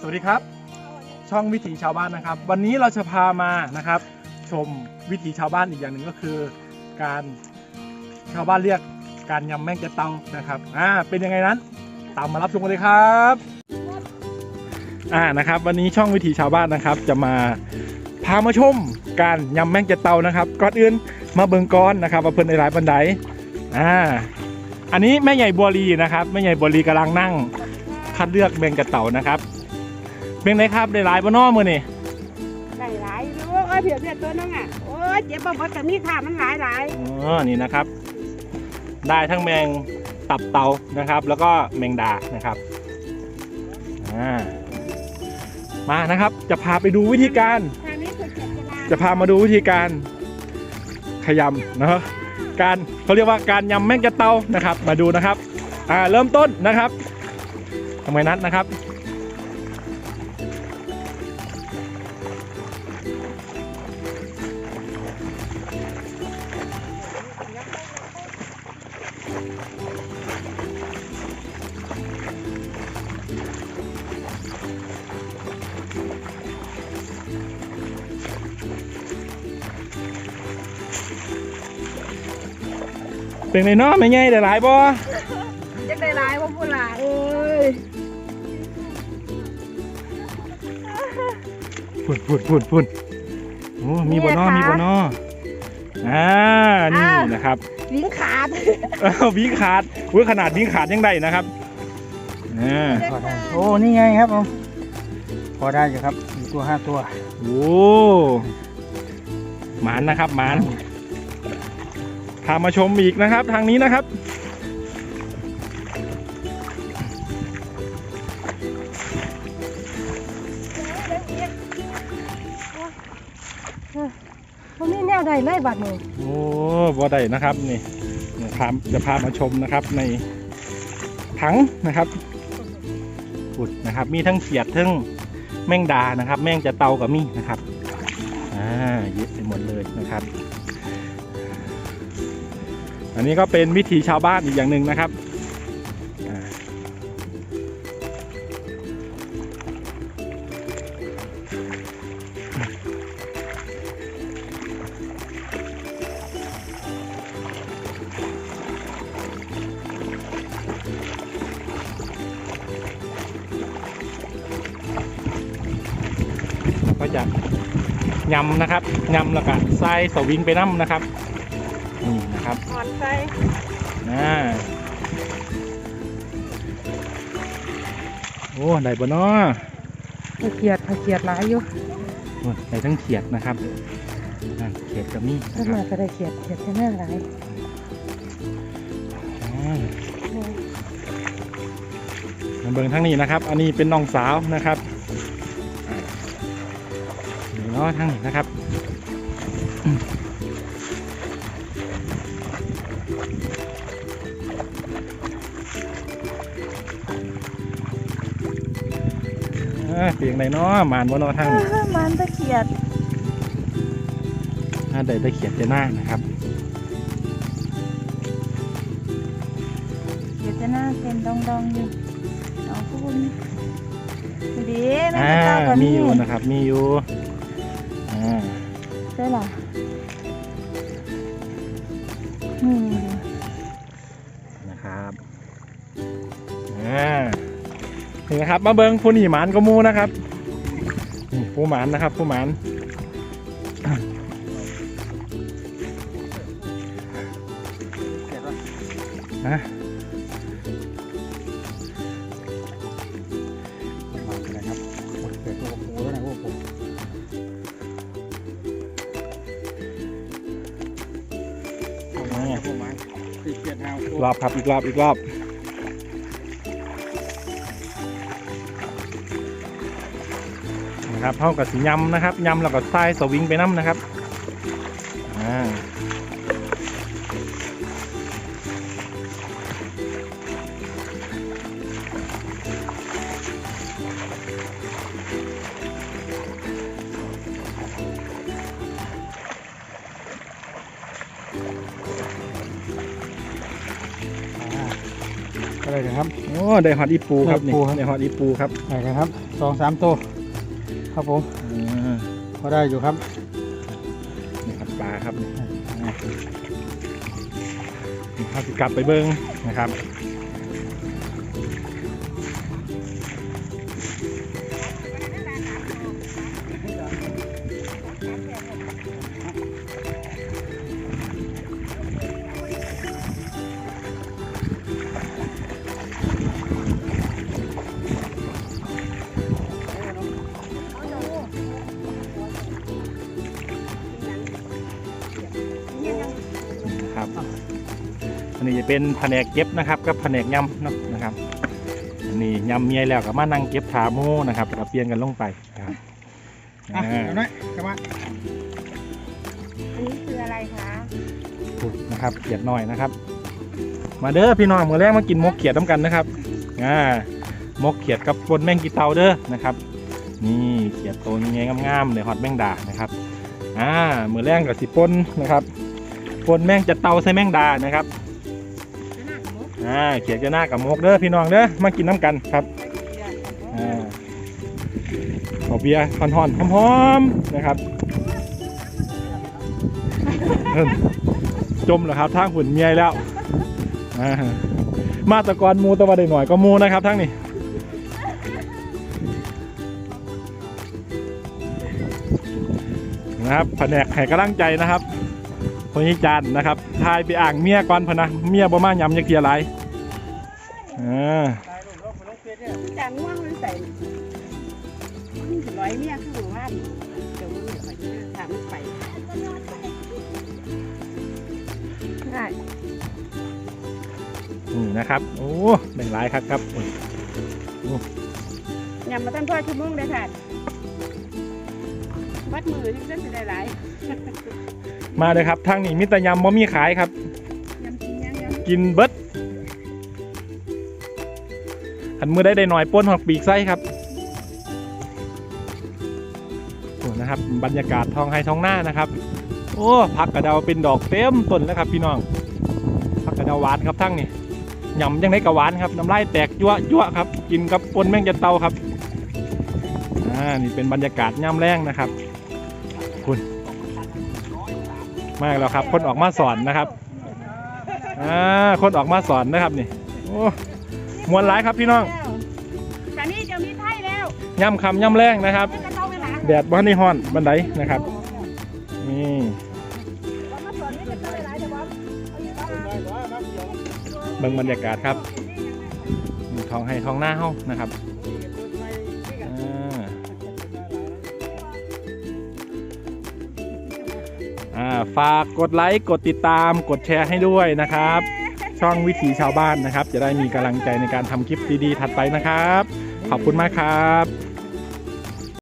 สวัสดีครับ ช่องวิถีชาวบ้านนะครับ วันนี้เราจะพามานะครับ ชมวิถีชาวบ้านอีกอย่างหนึ่งก็คือ การชาวบ้านเรียกการยำแมงจะเตานะครับอ่าเป็นยังไงนั้น ตามมารับชมกันเลยครับอ่านะครับ วันนี้ช่องวิถีชาวบ้านนะครับ จะมาพามาชมการยำแมงจะเตานะครับก่อนอื่นมาเบิงก้อนนะครับว่าเพิ่นในหลายบันไดอ่าอันนี้แม่ใหญ่บัวลีนะครับแม่ใหญ่บัวลีกำลังนั่งคัดเลือกแมงกะเต่านะครับ เป็นไงครับได้หลายปะน้อมือนี่ได้หลายลูกเอ้ยเพียเพียตัวนึงอะโอ้ยเจ็บบ่บ่แต่มีค่ามันหลายหลายอ๋อนี่นะครับ ได้ทั้งแมงตับเต่านะครับ แล้วก็แมงดานะครับอ่ามานะครับ จะพาไปดูวิธีการทางนี้คือเจ็บเวลาจะพามาดูวิธีการขยำนะครับการเขาเรียกว่าการยำแมงกะเตานะครับ มาดูนะครับอ่าเริ่มต้นนะครับทำไมนัดนะครับ เป็นไงเนาะไม่ไงได้หลายบ่จะได้หลายบ่พูดหลายเอ้ยพุ่นพุ่นพุ่นพุ่นโอ้มีบ่เนอมีบ่เนออ่านี่นะครับวิ่งขาดเอ้าวิ่งขาดอุ้ยขนาดวิ่งขาดยังได้นะครับอ่าพอได้โอ้นี่ไงครับผมพอได้อยู่ครับสี่ตัวห้าตัวโอ้หมานนะครับหมาน พามาชมอีกนะครับทางนี้นะครับมันมีแนวใดเลยบัดนี้โอ้บ่ได้นะครับนี่เนี่ยพาจะพามาชมนะครับในถังนะครับปุดนะครับ มีทั้งเขียดทั้งแมงดานะครับ แมงจะเตากับมีนะครับอ่าเยอะไปหมดเลยนะครับ อันนี้ก็เป็นวิถีชาวบ้านอีกอย่างหนึ่งนะครับอ่าก็จะยำนะครับยำแล้วก็ใส่สวิงไปน้ำนะครับ นี่นะครับอ่อนใจอ่าโอ้ได้บนนาะเกียดเกียดหลายอยู่โอ้ได้ทั้งเขียดนะครับนั่นเขียดกับมีขึ้นะนคมารับก็ได้เกียดเกียดแค่แน่หลายอ่า มาเบิ่งทั้งนี้นะครับ อันนี้เป็นน้องสาวนะครับอ่านี่เนาะทั้งนี้นะครับ เสียงไหนเนาะหมานบนนาะทั้งนี้มันตะเกียดถ้าใดตะเขียดจะหน้านะครับเกียดจะหน้าเป็นดองดองอยู่เอาคุณดีแม่อ่าเจ้ากับมีนี่อยู่นะครับ มีอยู่อ่า ใช่หรอนี่น นี่นะครับ มาเบิงผู้หนีหมานก็มูนะครับนี่ผู้หมานนะครับผู้หมานนะมาเลยครับโอ้ยเกิดตัวโอ้โหแล้วนะโอ้โหนี่พวกมันสี่เจ็ดห้าอีกรอบครับอีกรอบอีกรอบ นะครับเท่ากับสียำนะครับยำแล้วก็ใส่สวิงไปน้ำนะครับอ่าก็เลยเลยนะครับ โอ้ ได้ฮอตอีปูครับนี่ได้ปูครับได้ฮอตอีปูครับได้กันครับสองสามตัว ครับผมอ่าพอได้อยู่ครับนี่ครับปลาครับนี่อ่าเราจะกลับไปเบิ้งนะครับนะครับ นนี้จะเป็นแผนกเก็บนะครับกับแผนกยำเนาะนะครับอันนี้ยำเมียแล้วก็มานั่งเก็บขาหมูนะครับแล้วก็เปลี่ยนกันลงไปนะครับอะอ่าเดี๋ยวหน่อยกลับมาอันนี้คืออะไรคะถูกนะครับเขียดน้อยนะครับ มาเด้อพี่น้องมือแรกมากินมกเขียดน้ำกันนะครับอ่ามกเขียดกับปนแมงกีเตาเด้อนะครับ นี่เขียดโตยังไงงามๆเลยฮอตแมงดานะครับอ่ามือแรกกับสิปนนะครับปนแมงจะเตาใส่แมงดานะครับหน้าหมู อ่าเขียดจะหน้ากับมกเด้อพี่น้องเด้อมากินน้ำกันครับอ่าขอเบียร์หอนๆหอมๆนะครับเอิ่มจมเหรอครับทางหุ่นเมียแล้วอ่ามาตะกอนหมูตะวันได้หน่อยก็หมูนะครับทั้งนี้นะครับแผนกให้กำลังใจนะครับ คนยิจานนะครับทายไปอ่างเมียก่อนพะนะเมียบ่มายำยักเทียไรอ่าจางง่วงมันใส่ร้อยเนี่ยคือหมู่บ้านเดี๋ยวมันเหนื่อยถามมันไปได้นี่นะครับ โอ้แบ่งหลายครับครับอ้ยยำมาตั้งพ่อชั่วโมงเลยค่ะวัดมือนี่ก็จะได้หลาย มาเลยครับทางนี้มิตรยำบ่มีขายครับยำกินยังยกินเบิดหันมือได้ได้หน่อยป้นหอกปีกไส้ครับโอ้นะครับบรรยากาศท้องไฮท้องหน้านะครับ โอ้ผักกระเดาเป็นดอกเต็มต้นแล้วครับพี่น้องผักกระเดาหวานครับทั้งนี้ยำยังไงกะหวานครับน้ำลายแตกยั่วยั่วครับ กินกับปนแมงจันเตาครับอ่านี่เป็นบรรยากาศย่ำแรงนะครับ มากแล้วครับ คนออกมาสอนนะครับอ่าคนออกมาสอนนะครับนี่โอ้มวนหลายครับพี่น้องำแต่นี่จะมีไทยแล้วย่ำคำย่ำแรงนะครับจะเข้าไปหลังแดดบ้านในฮ้อนบันไดนะครับนี่เรามาสอนนี่จะเข้าไปหลายแต่ว่าเอาอยู่บ้านเบิ่งบรรยากาศครับนี่ท้องให้ท้องหน้าเฮานะครับ อ่าฝากกดไลค์กดติดตามกดแชร์ให้ด้วยนะครับ ช่องวิถีชาวบ้านนะครับ จะได้มีกำลังใจในการทำคลิปดีๆ ถัดไปนะครับ ขอบคุณมากครับ